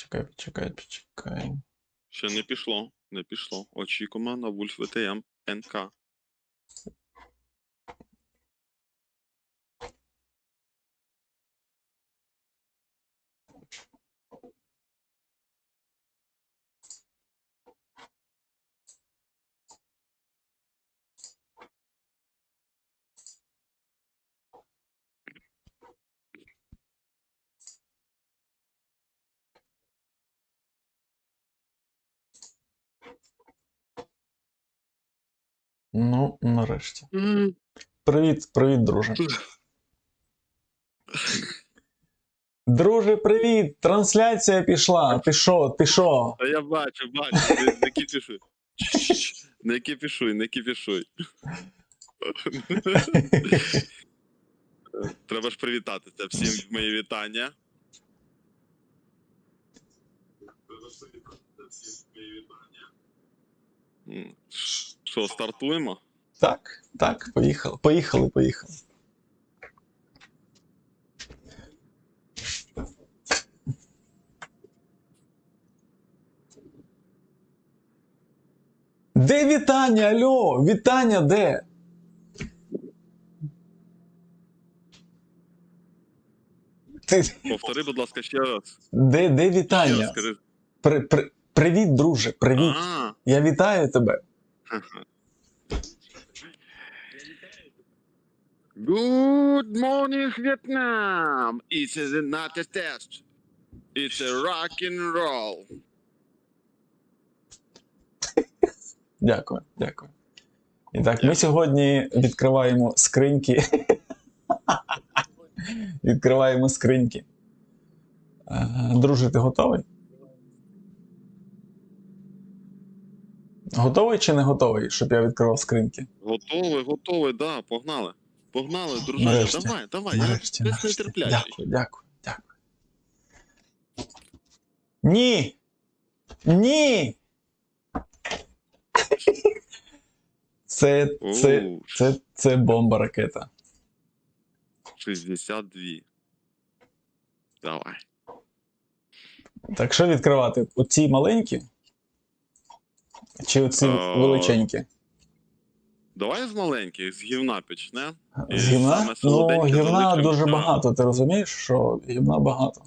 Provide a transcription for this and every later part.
Чекай, почекай, почекай. Ще не пішло, не пішло. Очікуємо на Вульф ВТМ НК. Ну, нарешті. Привіт, привіт, друже. Друже, привіт! Трансляція пішла. Ти що? Ти що? Та я бачу, бачу, не, не кіпішуй. Не кіпішуй, не кіпішуй. Треба ж привітатися. Всім мої вітання. М, ш- Що, стартуємо? Так, так, поїхали, поїхали, поїхали. Де вітання? Алло, вітання де? Ти, Повтори, будь ласка, ще раз. де, де Ще раз вітання? При, при, привіт, друже, привіт. А, Я вітаю тебе. Good morning, Vietnam. It's a, not a test. It's a rock and roll. Дякую, дякую. І так, ми сьогодні відкриваємо скриньки. відкриваємо скриньки. Е, Друже, ти готовий? Готовий чи не готовий, щоб я відкривав скриньки? Готовий, готовий, да, погнали. Погнали, дружище. Давай, давай, Нарешті, я нарешті. десь нетерплячий. Дякую, дякую, дякую. Ні! Ні! Це, це, це, це бомба ракета. 62. Давай. Так що відкривати? Оці маленькі? Чи оці Е, величенькі? Давай з маленьких, з гівна почне. З гівна? Ну, гівна дуже багато. Ти розумієш, що гівна багато.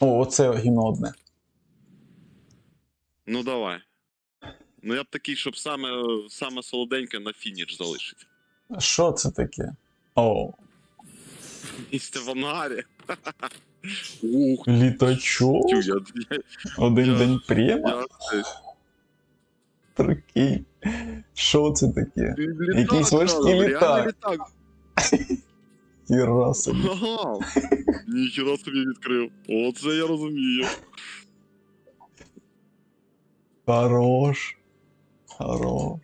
О, оце гівно одне. Ну давай. Ну я б такий, щоб саме, саме солоденьке на фініш залишити. Що це таке? О, Місце в ангарі. Ух, літачок. Один день прямо. Прикинь. Що це таке? літак, Якийсь важкий літак. літак. Хіра собі. Ага. Ніхіра собі відкрив. Оце я розумію. Хорош. Хорош.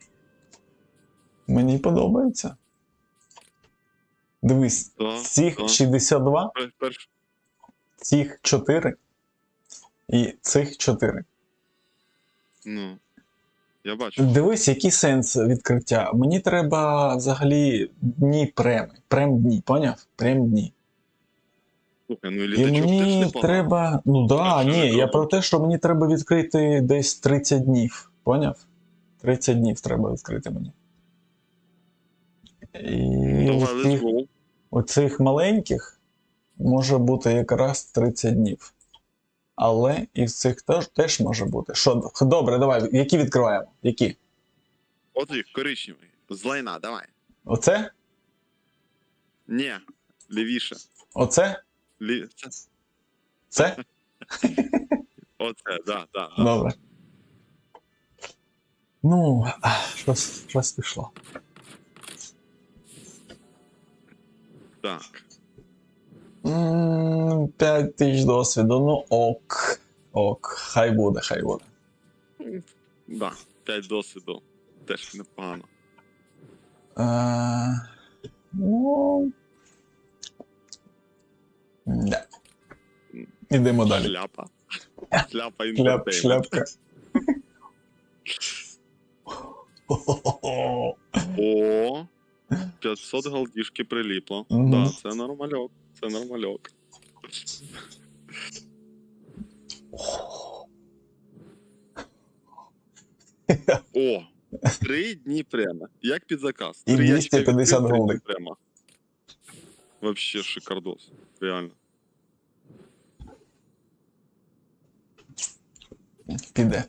Мені подобається. Дивись, Так, цих так. 62, Пер- перш- цих 4 і цих 4. Ну. Я бачу. Дивись, який сенс відкриття. Мені треба взагалі дні преми. Прем дні, поняв? Прем дні. Слухай, ну і І літачок теж мені треба. Ну да, ні, я про те, що мені треба відкрити десь 30 днів. Поняв? 30 днів треба відкрити мені. І Ну, Давай, у let's цих, go. у цих маленьких може бути якраз 30 днів. Але із цих теж, теж може бути. Що, добре, давай, які відкриваємо? Які? От їх, коричневий. З лайна, давай. Оце? Ні, лівіше. Оце? Лі... Це... Це? Оце, да, да. Добре. Ну, щось пішло. Так. 5 тисяч досвіду, ну ок. Ок, хай буде, хай буде. Да, 5 досвіду. Теж непогано. Е, ну. Да. Ідемо далі. Шляпа. Шляпа Шляп, шляпка. О, 500 галдішки приліпло. Да, це нормальок. Це нормальок. О! Три дні прямо. Як під заказ. І 250 голів. прямо. Вообще шикардос. Реально. Піде.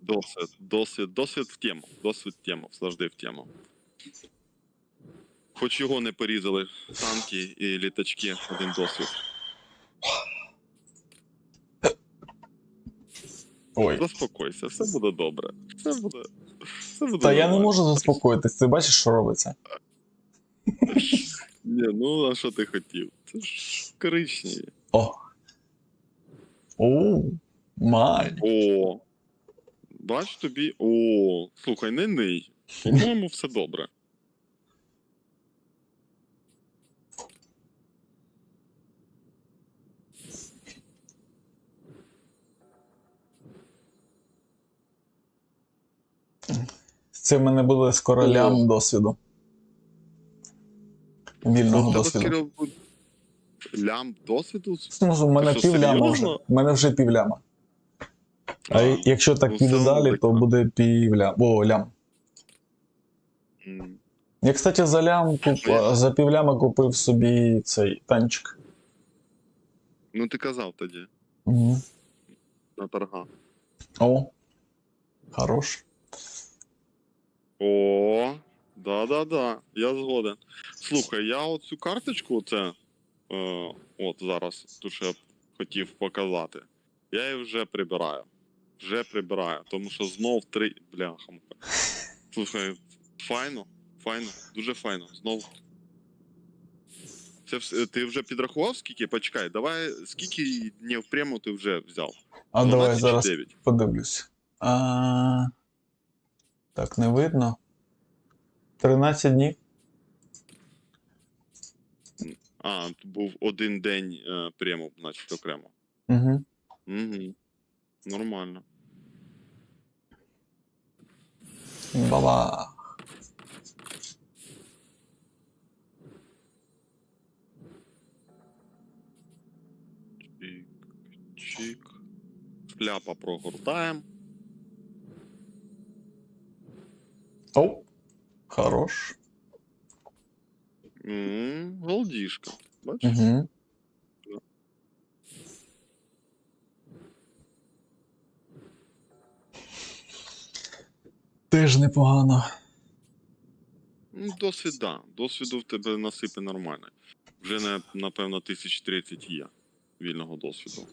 Досвід, досвід, досвід в тему. Досвід в тему. Завжди в тему. Хоч його не порізали танки і літачки, один досвід. Ой. Заспокойся, все буде добре. Все буде. Все буде Та я не можу заспокоїтись. Ти бачиш, що робиться? Ні, ну а що ти хотів? Це ж коричневі. О. О. Май. О. Бач тобі. О, слухай, не ний. По-моєму, все добре. Це в мене буде з королям досвіду. Вільного У досвіду. Лям досвіду? Ну, у мене що, півляма вже. У мене вже півляма. А А, якщо так ну, піде далі, то буде півлям. О, лям. м. Я, кстати, за лям куп... За півляма купив собі цей танчик. Ну ти казав тоді Угу. на торга. О. Хорош. О, да-да-да, я згоден. Слухай, я оцю карточку, оце, е, от зараз, ту, що я хотів показати, я її вже прибираю. Вже прибираю, тому що знов три. Бляха. Слухай, файно, файно, дуже файно. Знов. Це вс- ти вже підрахував, скільки? Почекай, давай, скільки днів прямо ти вже взяв? А давай 12 зараз 9? подивлюсь. А... Так, не видно. 13 днів. А, тут був один день е, прямо, значить, окремо. Угу. Угу. Нормально. Баба. Чик, чик. Шляпа прогортаємо. О. Хорош. М, Голдішка. Бачиш? Угу. Теж непогано. Ну, досвід, да. Досвіду в тебе насипи нормально. Вже не, напевно, 1030 є вільного досвіду.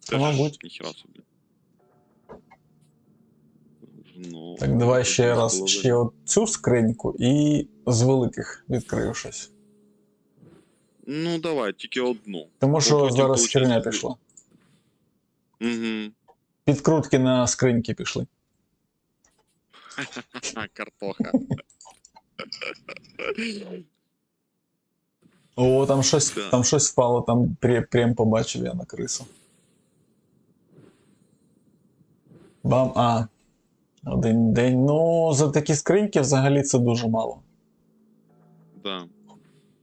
Та, мабуть. Ніхера собі. Ну, Так, давай ще раз половиною. ще от цю скриньку і з великих відкрию щось. Ну, давай, тільки одну. Тому що потім зараз получиться херня пішла. Угу. Підкрутки на скриньки пішли. Картоха. О, там щось, Так. там щось впало, там прям, прям побачив я на крису. Бам, а. Один день. Ну, за такі скриньки взагалі це дуже мало. Да.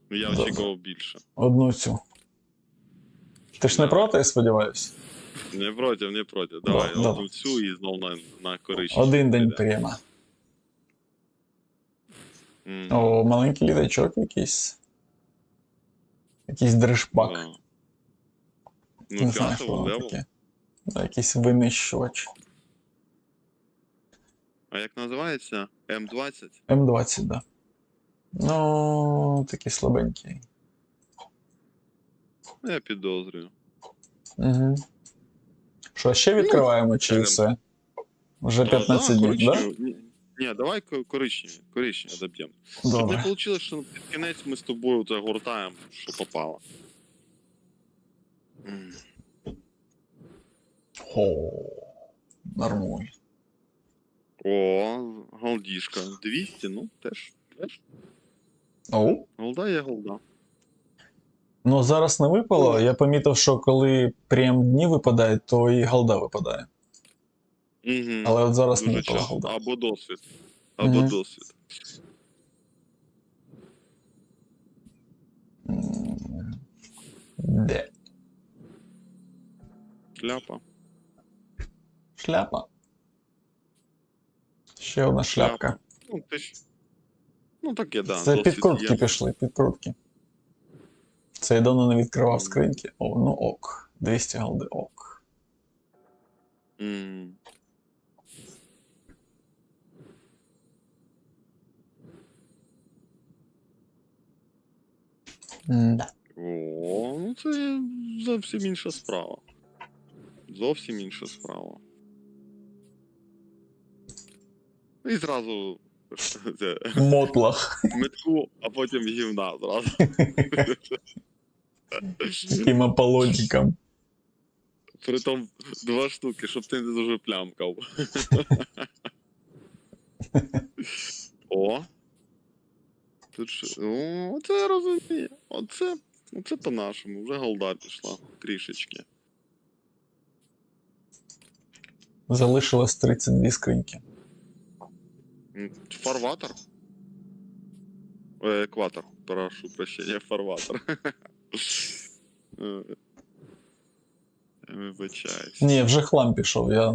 Ну, Я очікував більше. Одну цю. Ти ж не проти, я сподіваюся? Не проти, не проти. Давай, добре. одну цю і знов на, на коричневу. Один день прямо. Мгм. О, маленький літачок якийсь. Якийсь дрижбак. Да. Не Ну, знаю, що воно таке. Да, якийсь винищувач. А як називається? М20? М20, да. Ну, такий слабенький. Ну, Я підозрюю. Угу. Що, ще відкриваємо, чи все? Вже 15 днів, так? Да? Ні, давай ко- коричневі, коричневі доб'ємо. Щоб не вийшло, що під кінець ми з тобою загортаємо, що попало. М. О, нормуль. О, голдішка. 200, ну теж. теж. О. Голда є голда. Ну, зараз не випало. Я помітив, що коли прям дні випадають, то і голда випадає. Угу. Але от зараз не випала голда. Або досвід. Або Мгм. досвід. Де? Шляпа. Шляпа. Ще одна шляпка. Ну, ти ж... Ну, таке, да. Це досвід підкрутки є. пішли, підкрутки. Це я давно не відкривав скриньки. О, ну ок. 200 голди, ок. М. М-да. О, ну це зовсім інша справа. Зовсім інша справа. І зразу це, Мотлах. метку, а потім гівна зразу. Таким аполлончиком. Притом два штуки, щоб ти не дуже плямкав. О. Тут що? О, це я розумію. Оце, оце по-нашому. Вже голда пішла трішечки. Залишилось 32 скриньки. Фарватер? Е, Екватор, прошу прощення, фарватер. Е, Я вибачаюсь. Ні, вже хлам пішов. Я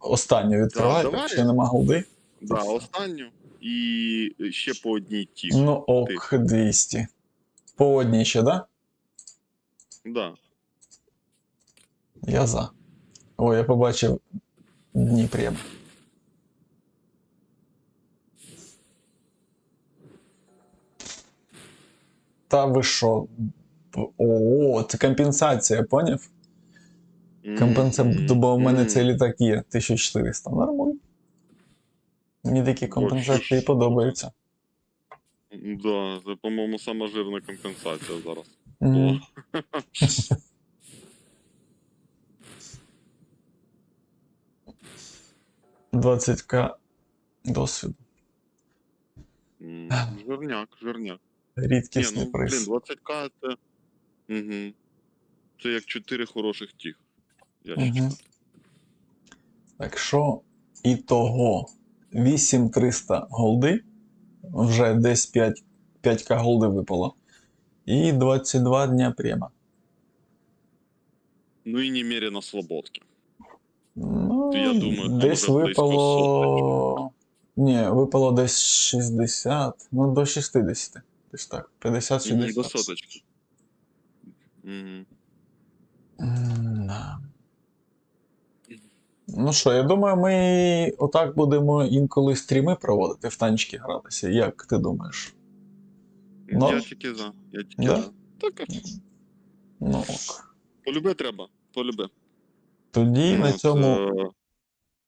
останню відкриваю, так ще нема голди. Да, останню. І ще по одній ті. Ну ок, 200. По одній ще, да? Да. Я за. О, я побачив Дніпрєм. Та ви що? О, це компенсація, поняв? Компенсація, бо в мене цей літак є 1400. Нормально. Мені такі компенсації подобаються. Да, це, по-моєму, сама жирна компенсація зараз. Мгм. 20к досвіду. М, Жирняк, жирняк. Ні, Рідкісний ну, приз. блін, 20к це. Угу. Це як 4 хороших. Ящичка. Мгм. Так що і того 8300 голди, вже десь 5, 5к голди випало. І 22 дня прямо. Ну і немерено слободки. Ну, Я думаю, десь випало. Ні, випало десь 60, ну до 60. Десь так. 50-60. До соточки. Угу. М, Да. Ну що, я думаю, ми отак будемо інколи стріми проводити в танчики гратися. Як ти думаєш? Ну. Я тільки за. Я тільки Да? за. Так, Ну ок. полюби треба. Полюби. Тоді на От, цьому, е,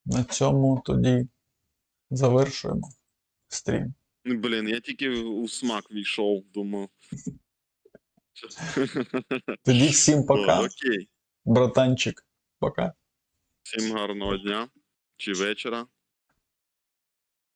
на цьому тоді завершуємо стрім. Ну, блін, я тільки у смак війшов, думаю. Тоді всім О, пока, Окей. братанчик. Пока. Всім гарного дня чи вечора.